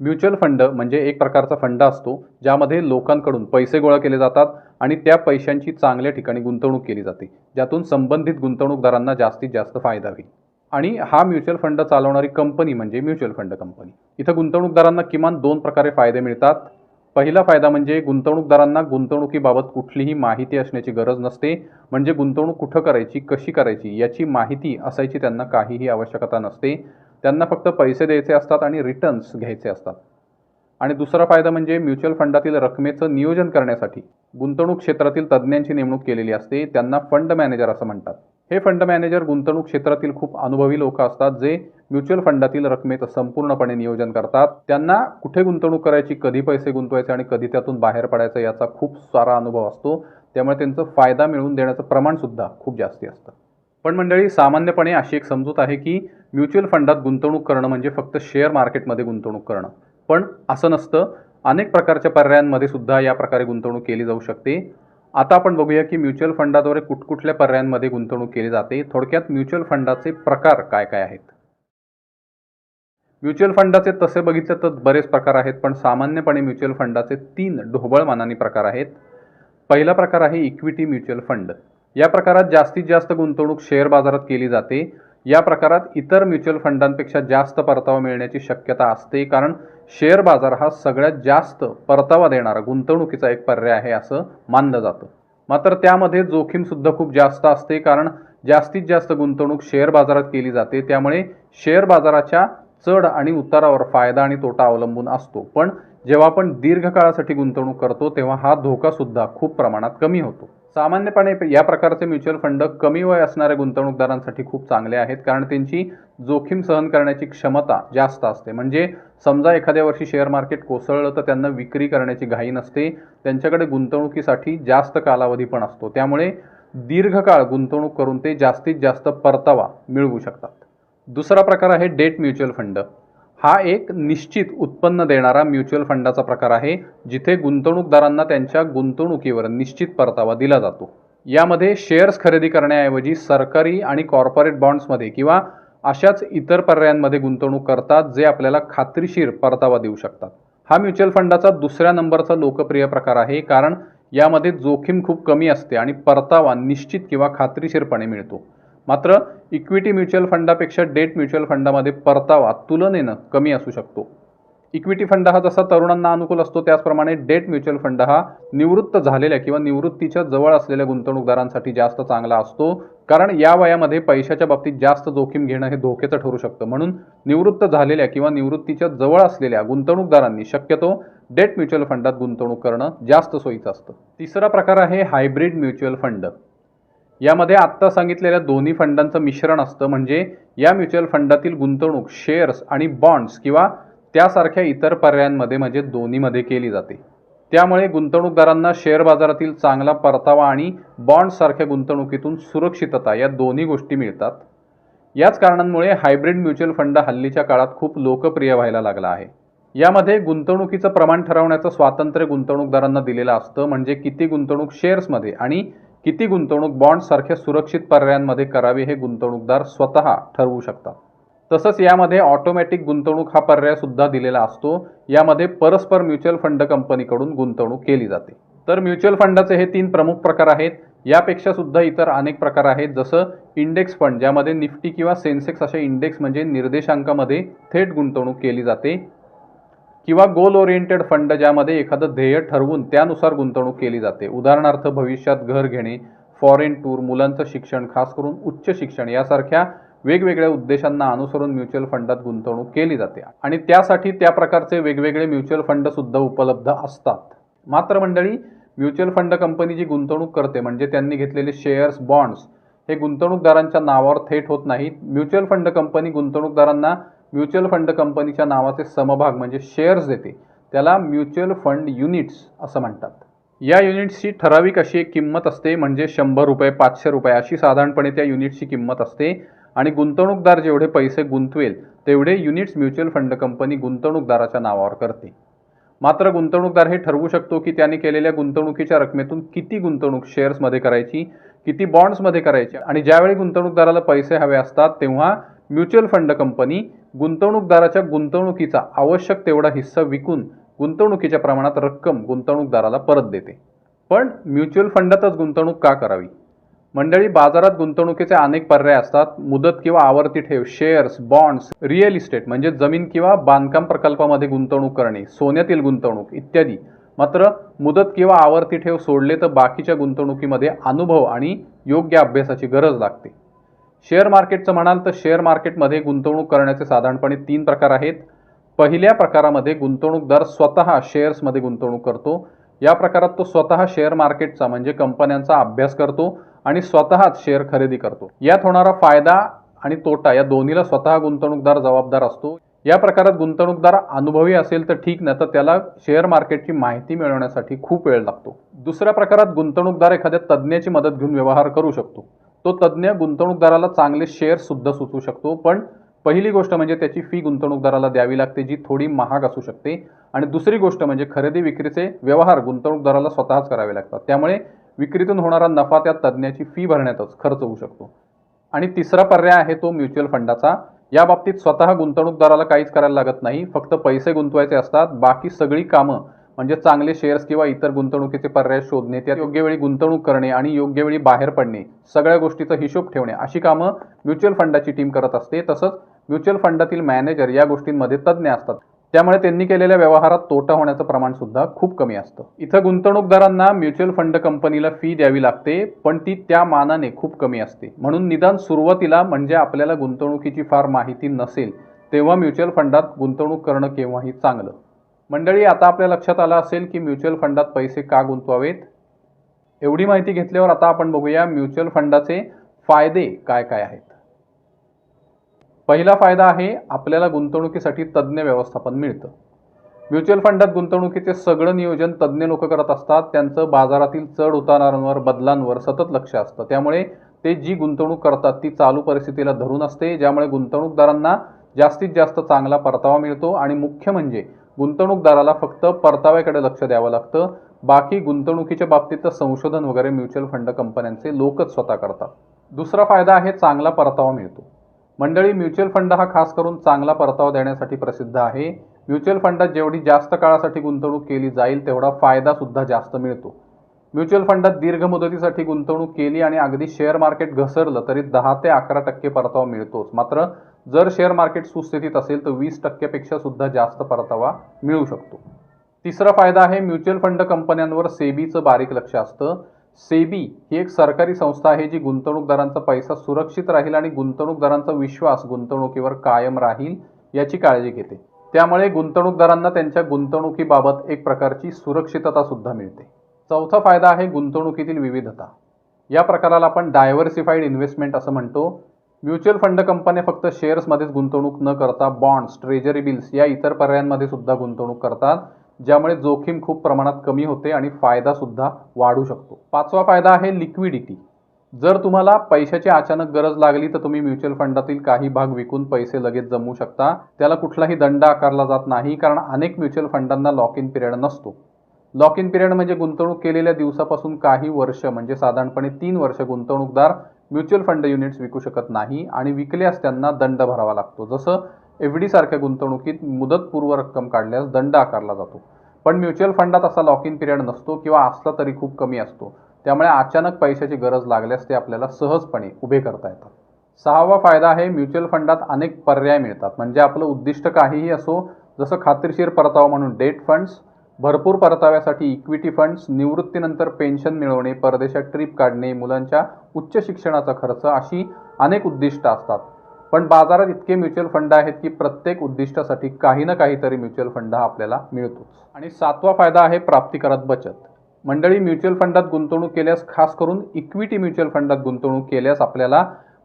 Mutual fund म्हणजे एक प्रकारचा फंड असतो ज्यामध्ये लोकांकडून पैसे गोळा केले जातात आणि त्या पैशांची चांगल्या ठिकाणी गुंतवणूक केली जाते ज्यातून संबंधित गुंतवणूकदारांना जास्तीत जास्त फायदा होईल. आणि हा म्युच्युअल फंड चालवणारी कंपनी म्हणजे म्युच्युअल फंड कंपनी. इथं गुंतवणूकदारांना किमान दोन प्रकारे फायदे मिळतात. पहिला फायदा म्हणजे गुंतवणूकदारांना गुंतवणुकीबाबत कुठलीही माहिती असण्याची गरज नसते म्हणजे गुंतवणूक कुठं करायची कशी करायची याची माहिती असायची त्यांना काहीही आवश्यकता नसते. त्यांना फक्त पैसे द्यायचे असतात आणि रिटर्न्स घ्यायचे असतात. आणि दुसरा फायदा म्हणजे म्युच्युअल फंडातील रकमेचं नियोजन करण्यासाठी गुंतवणूक क्षेत्रातील तज्ज्ञांची नेमणूक केलेली असते त्यांना फंड मॅनेजर असं म्हणतात. हे फंड मॅनेजर गुंतवणूक क्षेत्रातील खूप अनुभवी लोक असतात जे म्युच्युअल फंडातील रकमेचं संपूर्णपणे नियोजन करतात. त्यांना कुठे गुंतवणूक करायची कधी पैसे गुंतवायचे आणि कधी त्यातून बाहेर पडायचं याचा खूप सारा अनुभव असतो. त्यामुळे त्यांचं फायदा मिळवून देण्याचं प्रमाणसुद्धा खूप जास्ती असतं. पण मंडळी सामान्यपणे अशी एक समजूत आहे की म्युच्युअल फंडात गुंतवणूक करणं म्हणजे फक्त शेअर मार्केटमध्ये गुंतवणूक करणं. पण असं नसतं. अनेक प्रकारच्या पर्यायांमध्ये सुद्धा या प्रकारे गुंतवणूक केली जाऊ शकते. आता आपण बघूया की म्युच्युअल फंडाद्वारे कुठकुठल्या पर्यायांमध्ये गुंतवणूक केली जाते. थोडक्यात म्युच्युअल फंडाचे प्रकार काय काय आहेत? म्युच्युअल फंडाचे तसे बघितले तर बरेच प्रकार आहेत पण सामान्यपणे म्युच्युअल फंडाचे तीन ढोबळ मानानी प्रकार आहेत. पहिला प्रकार आहे इक्विटी म्युच्युअल फंड. या प्रकारात जास्तीत जास्त गुंतवणूक शेअर बाजारात केली जाते. या प्रकारात इतर म्युच्युअल फंडांपेक्षा जास्त परतावा मिळण्याची शक्यता असते कारण शेअर बाजार हा सगळ्यात जास्त परतावा देणारा गुंतवणुकीचा एक पर्याय आहे असं मानलं जातं. मात्र त्यामध्ये जोखीमसुद्धा खूप जास्त असते कारण जास्तीत जास्त गुंतवणूक शेअर बाजारात केली जाते. त्यामुळे शेअर बाजाराच्या चढ आणि उतारावर फायदा आणि तोटा अवलंबून असतो. पण जेव्हा आपण दीर्घकाळासाठी गुंतवणूक करतो तेव्हा हा धोकासुद्धा खूप प्रमाणात कमी होतो. सामान्यपणे या प्रकारचे म्युच्युअल फंड कमी वय असणाऱ्या गुंतवणूकदारांसाठी खूप चांगले आहेत कारण त्यांची जोखीम सहन करण्याची क्षमता जास्त असते. म्हणजे समजा एखाद्या वर्षी शेअर मार्केट कोसळलं तर त्यांना विक्री करण्याची घाई नसते त्यांच्याकडे गुंतवणुकीसाठी जास्त कालावधी पण असतो. त्यामुळे दीर्घकाळ गुंतवणूक करून ते जास्तीत जास्त परतावा मिळवू शकतात. दुसरा प्रकार आहे डेट म्युच्युअल फंड. हा एक निश्चित उत्पन्न देणारा म्युच्युअल फंडाचा प्रकार आहे जिथे गुंतवणूकदारांना त्यांच्या गुंतवणुकीवर निश्चित परतावा दिला जातो. यामध्ये शेअर्स खरेदी करण्याऐवजी सरकारी आणि कॉर्पोरेट बॉन्ड्समध्ये किंवा अशाच इतर पर्यायांमध्ये गुंतवणूक करतात जे आपल्याला खात्रीशीर परतावा देऊ शकतात. हा म्युच्युअल फंडाचा दुसऱ्या नंबरचा लोकप्रिय प्रकार आहे कारण यामध्ये जोखीम खूप कमी असते आणि परतावा निश्चित किंवा खात्रीशीरपणे मिळतो. मात्र इक्विटी म्युच्युअल फंडापेक्षा डेट म्युच्युअल फंडामध्ये परतावा तुलनेनं कमी असू शकतो. इक्विटी फंड हा जसा तरुणांना अनुकूल असतो त्याचप्रमाणे डेट म्युच्युअल फंड हा निवृत्त झालेल्या किंवा निवृत्तीच्या जवळ असलेल्या गुंतवणूकदारांसाठी जास्त चांगला असतो कारण या वयामध्ये पैशाच्या बाबतीत जास्त जोखीम घेणं हे धोक्याचं ठरू शकतं. म्हणून निवृत्त झालेल्या किंवा निवृत्तीच्या जवळ असलेल्या गुंतवणूकदारांनी शक्यतो डेट म्युच्युअल फंडात गुंतवणूक करणं जास्त सोयीचं असतं. तिसरा प्रकार आहे हायब्रिड म्युच्युअल फंड यामध्ये आत्ता सांगितलेल्या दोन्ही फंडांचं मिश्रण असतं म्हणजे या म्युच्युअल फंडातील गुंतवणूक शेअर्स आणि बॉन्ड्स किंवा त्यासारख्या इतर पर्यायांमध्ये म्हणजे दोन्हीमध्ये केली जाते. त्यामुळे गुंतवणूकदारांना शेअर बाजारातील चांगला परतावा आणि बॉन्ड्ससारख्या गुंतवणुकीतून सुरक्षितता या दोन्ही गोष्टी मिळतात. याच कारणांमुळे हायब्रिड म्युच्युअल फंड हल्लीच्या काळात खूप लोकप्रिय व्हायला लागला आहे. यामध्ये गुंतवणुकीचं प्रमाण ठरवण्याचं स्वातंत्र्य गुंतवणूकदारांना दिलेलं असतं म्हणजे किती गुंतवणूक शेअर्समध्ये आणि किती गुंतवणूक बॉन्डसारख्या सुरक्षित पर्यायांमध्ये करावी हे गुंतवणूकदार स्वतः ठरवू शकतात. तसंच यामध्ये ऑटोमॅटिक गुंतवणूक हा पर्याय सुद्धा दिलेला असतो. यामध्ये परस्पर म्युच्युअल फंड कंपनीकडून गुंतवणूक केली जाते. तर म्युच्युअल फंडाचे हे तीन प्रमुख प्रकार आहेत. यापेक्षा सुद्धा इतर अनेक प्रकार आहेत जसं इंडेक्स फंड ज्यामध्ये निफ्टी किंवा सेन्सेक्स अशा इंडेक्स म्हणजे निर्देशांकामध्ये थेट गुंतवणूक केली जाते. किंवा गोल ओरिएंटेड फंड ज्यामध्ये एखादं ध्येय ठरवून त्यानुसार गुंतवणूक केली जाते. उदाहरणार्थ भविष्यात घर घेणे फॉरेन टूर मुलांचं शिक्षण खास करून उच्च शिक्षण यासारख्या वेगवेगळ्या उद्देशांना अनुसरून म्युच्युअल फंडात गुंतवणूक केली जाते. आणि त्यासाठी त्या प्रकारचे वेगवेगळे म्युच्युअल फंड सुद्धा उपलब्ध असतात. मात्र मंडळी म्युच्युअल फंड कंपनी जी गुंतवणूक करते म्हणजे त्यांनी घेतलेले शेअर्स बॉन्ड्स हे गुंतवणूकदारांच्या नावावर थेट होत नाहीत. म्युच्युअल फंड कंपनी गुंतवणूकदारांना म्युच्युअल फंड कंपनीच्या नावाचे समभाग म्हणजे शेअर्स देते. त्याला म्युच्युअल फंड युनिट्स असं म्हणतात. या युनिट्सची ठराविक अशी एक किंमत असते म्हणजे शंभर रुपये पाचशे रुपये अशी साधारणपणे त्या युनिट्सची किंमत असते. आणि गुंतवणूकदार जेवढे पैसे गुंतवेल तेवढे युनिट्स म्युच्युअल फंड कंपनी गुंतवणूकदाराच्या नावावर करते. मात्र गुंतवणूकदार हे ठरवू शकतो की त्याने केलेल्या गुंतवणुकीच्या रकमेतून किती गुंतवणूक शेअर्समध्ये करायची किती बॉन्ड्समध्ये करायचे? आणि ज्यावेळी गुंतवणूकदाराला पैसे हवे असतात तेव्हा म्युच्युअल फंड कंपनी गुंतवणूकदाराच्या गुंतवणुकीचा आवश्यक तेवढा हिस्सा विकून गुंतवणुकीच्या प्रमाणात रक्कम गुंतवणूकदाराला परत देते. पण म्युच्युअल फंडातच गुंतवणूक का करावी? मंडळी बाजारात गुंतवणुकीचे अनेक पर्याय असतात. मुदत किंवा आवर्ती ठेव शेअर्स बॉन्ड्स रिअल इस्टेट म्हणजे जमीन किंवा बांधकाम प्रकल्पामध्ये गुंतवणूक करणे सोन्यातील गुंतवणूक इत्यादी. मात्र मुदत किंवा आवर्ती ठेव सोडले तर बाकीच्या गुंतवणुकीमध्ये अनुभव आणि योग्य अभ्यासाची गरज लागते. शेअर मार्केटचं म्हणाल तर शेअर मार्केटमध्ये गुंतवणूक करण्याचे साधारणपणे तीन प्रकार आहेत. पहिल्या प्रकारामध्ये गुंतवणूकदार स्वतः शेअर्समध्ये गुंतवणूक करतो. या प्रकारात तो स्वतः शेअर मार्केटचा म्हणजे कंपन्यांचा अभ्यास करतो आणि स्वतःच शेअर खरेदी करतो. यात होणारा फायदा आणि तोटा या दोन्हीला स्वतः गुंतवणूकदार जबाबदार असतो. या प्रकारात गुंतवणूकदार अनुभवी असेल तर ठीक नाही तर त्याला शेअर मार्केटची माहिती मिळवण्यासाठी खूप वेळ लागतो. दुसऱ्या प्रकारात गुंतवणूकदार एखाद्या तज्ज्ञाची मदत घेऊन व्यवहार करू शकतो. तो तज्ज्ञ गुंतवणूकदाराला चांगले शेअर्ससुद्धा सुचवू शकतो पण पहिली गोष्ट म्हणजे त्याची फी गुंतवणूकदाराला द्यावी लागते जी थोडी महाग असू शकते. आणि दुसरी गोष्ट म्हणजे खरेदी विक्रीचे व्यवहार गुंतवणूकदाराला स्वतःच करावे लागतात. त्यामुळे विक्रीतून होणारा नफा त्या तज्ज्ञाची फी भरण्यातच खर्च होऊ शकतो. आणि तिसरा पर्याय आहे तो म्युच्युअल फंडाचा. या बाबतीत स्वतः गुंतवणूकदाराला काहीच करायला लागत नाही फक्त पैसे गुंतवायचे असतात बाकी सगळी कामं म्हणजे चांगले शेअर्स किंवा इतर गुंतवणुकीचे पर्याय शोधणे त्यात योग्य वेळी गुंतवणूक करणे आणि योग्य वेळी बाहेर पडणे सगळ्या गोष्टीचा हिशोब ठेवणे अशी कामं म्युच्युअल फंडाची टीम करत असते. तसंच म्युच्युअल फंडातील मॅनेजर या गोष्टींमध्ये तज्ज्ञ असतात. त्यामुळे त्यांनी केलेल्या व्यवहारात तोटा होण्याचं प्रमाण सुद्धा खूप कमी असतं. इथं गुंतवणूकदारांना म्युच्युअल फंड कंपनीला फी द्यावी लागते पण ती त्या मानाने खूप कमी असते. म्हणून निदान सुरुवातीला म्हणजे आपल्याला गुंतवणुकीची फार माहिती नसेल तेव्हा म्युच्युअल फंडात गुंतवणूक करणं केव्हाही चांगलं. मंडळी आता आपल्या लक्षात आलं असेल की म्युच्युअल फंडात पैसे का गुंतवावेत? एवढी माहिती घेतल्यावर आता आपण बघूया म्युच्युअल फंडाचे फायदे काय काय आहेत. पहिला फायदा आहे आपल्याला गुंतवणुकीसाठी तज्ज्ञ व्यवस्थापन मिळतं. म्युच्युअल फंडात गुंतवणुकीचे सगळं नियोजन तज्ज्ञ लोक करत असतात. त्यांचं बाजारातील चढ उतारांवर बदलांवर सतत लक्ष असतं. त्यामुळे ते जी गुंतवणूक करतात ती चालू परिस्थितीला धरून असते ज्यामुळे गुंतवणूकदारांना जास्तीत जास्त चांगला परतावा मिळतो आणि मुख्य म्हणजे गुंतवणूकदाराला फक्त परताव्याकडे लक्ष द्यावं लागतं. बाकी गुंतवणुकीच्या बाबतीत संशोधन वगैरे म्युच्युअल फंड कंपन्यांचे लोकच स्वतः करतात. दुसरा फायदा आहे चांगला परतावा मिळतो. मंडळी म्युच्युअल फंड हा खास करून चांगला परतावा देण्यासाठी प्रसिद्ध आहे. म्युच्युअल फंडात जेवढी जास्त काळासाठी गुंतवणूक केली जाईल तेवढा फायदा सुद्धा जास्त मिळतो. म्युच्युअल फंडात दीर्घ मुदतीसाठी गुंतवणूक केली आणि अगदी शेअर मार्केट घसरलं तरी दहा ते अकरा टक्के परतावा मिळतोच. मात्र जर शेअर मार्केट सुस्थितीत असेल तर वीस टक्क्यापेक्षा सुद्धा जास्त परतावा मिळू शकतो. तिसरा फायदा आहे म्युच्युअल फंड कंपन्यांवर सेबीचं बारीक लक्ष असतं. सेबी ही एक सरकारी संस्था आहे जी गुंतवणूकदारांचा पैसा सुरक्षित राहील आणि गुंतवणूकदारांचा विश्वास गुंतवणुकीवर कायम राहील याची काळजी घेते. त्यामुळे गुंतवणूकदारांना त्यांच्या गुंतवणुकीबाबत एक प्रकारची सुरक्षितता सुद्धा मिळते. चौथा फायदा आहे गुंतवणुकीतील विविधता. या प्रकाराला आपण डायव्हर्सिफाईड इन्व्हेस्टमेंट असं म्हणतो. म्युच्युअल फंड कंपन्या फक्त शेअर्समध्येच गुंतवणूक न करता बॉन्ड्स ट्रेजरी बिल्स या इतर पर्यायांमध्ये सुद्धा गुंतवणूक करतात. ज्यामुळे जोखीम खूप प्रमाणात कमी होते आणि फायदासुद्धा वाढू शकतो. पाचवा फायदा आहे लिक्विडिटी. जर तुम्हाला पैशाची अचानक गरज लागली तर तुम्ही म्युच्युअल फंडातील काही भाग विकून पैसे लगेच जमवू शकता. त्याला कुठलाही दंड आकारला जात नाही कारण अनेक म्युच्युअल फंडांना लॉक इन पिरियड नसतो. लॉक इन पिरियड म्हणजे गुंतवणूक केलेल्या दिवसापासून काही वर्ष म्हणजे साधारणपणे तीन वर्ष गुंतवणूकदार म्युच्युअल फंड युनिट्स विकू शकत नाही आणि विकल्यास त्यांना दंड भरावा लागतो. जसं एफ डी सारख्या गुंतवणुकीत मुदतपूर्व रक्कम काढल्यास दंड आकारला जातो. पण म्युच्युअल फंडात असा लॉक इन पिरियड नसतो किंवा असला तरी खूप कमी असतो. त्यामुळे अचानक पैशाची गरज लागल्यास ते आपल्याला सहजपणे उभे करता येतात. सहावा फायदा आहे म्युच्युअल फंडात अनेक पर्याय मिळतात. म्हणजे आपलं उद्दिष्ट काहीही असो जसं खात्रीशीर परतावा म्हणून डेट फंड्स भरपूर परताव्यासाठी इक्विटी फंड्स निवृत्तीनंतर पेन्शन मिळवणे परदेशात ट्रिप काढणे मुलांच्या उच्च शिक्षणाचा खर्च अशी अनेक उद्दिष्ट असतात. पण बाजारात इतके म्युच्युअल फंड आहेत की प्रत्येक उद्दिष्टासाठी काही ना काहीतरी म्युच्युअल फंड हा आपल्याला मिळतोच. आणि सातवा फायदा आहे प्राप्तिकरात बचत. मंडळी म्युच्युअल फंडात गुंतवणूक केल्यास खास करून इक्विटी म्युच्युअल फंडात गुंतवणूक केल्यास आपल्याला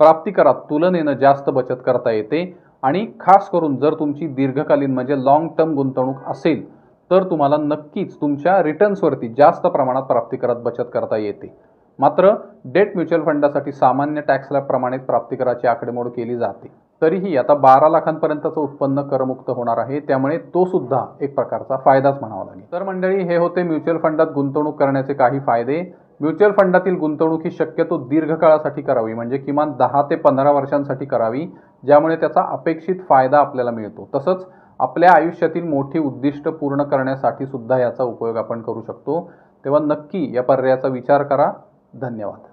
प्राप्तिकरात तुलनेनं जास्त बचत करता येते. आणि खास करून जर तुमची दीर्घकालीन म्हणजे लॉंग टर्म गुंतवणूक असेल तर तुम्हाला नक्कीच तुमच्या रिटर्न्सवरती जास्त प्रमाणात प्राप्तिकरात बचत करता येते. मात्र डेट म्युच्युअल फंडासाठी सामान्य टॅक्स प्रमाणित प्राप्तिकराची आकडेमोड केली जाते. तरीही आता बारा लाखांपर्यंतचं उत्पन्न करमुक्त होणार आहे. त्यामुळे तो सुद्धा एक प्रकारचा फायदाच म्हणावा लागेल. तर मंडळी हे होते म्युच्युअल फंडात गुंतवणूक करण्याचे काही फायदे. म्युच्युअल फंडातील गुंतवणूक ही शक्यतो दीर्घकाळासाठी करावी म्हणजे किमान दहा ते पंधरा वर्षांसाठी करावी ज्यामुळे त्याचा अपेक्षित फायदा आपल्याला मिळतो. तसंच आपल्या आयुष्यातील मोठी उद्दिष्ट पूर्ण करण्यासाठी सुद्धा याचा उपयोग आपण करू शकतो. तेव्हा नक्की या पर्यायाचा विचार करा. धन्यवाद.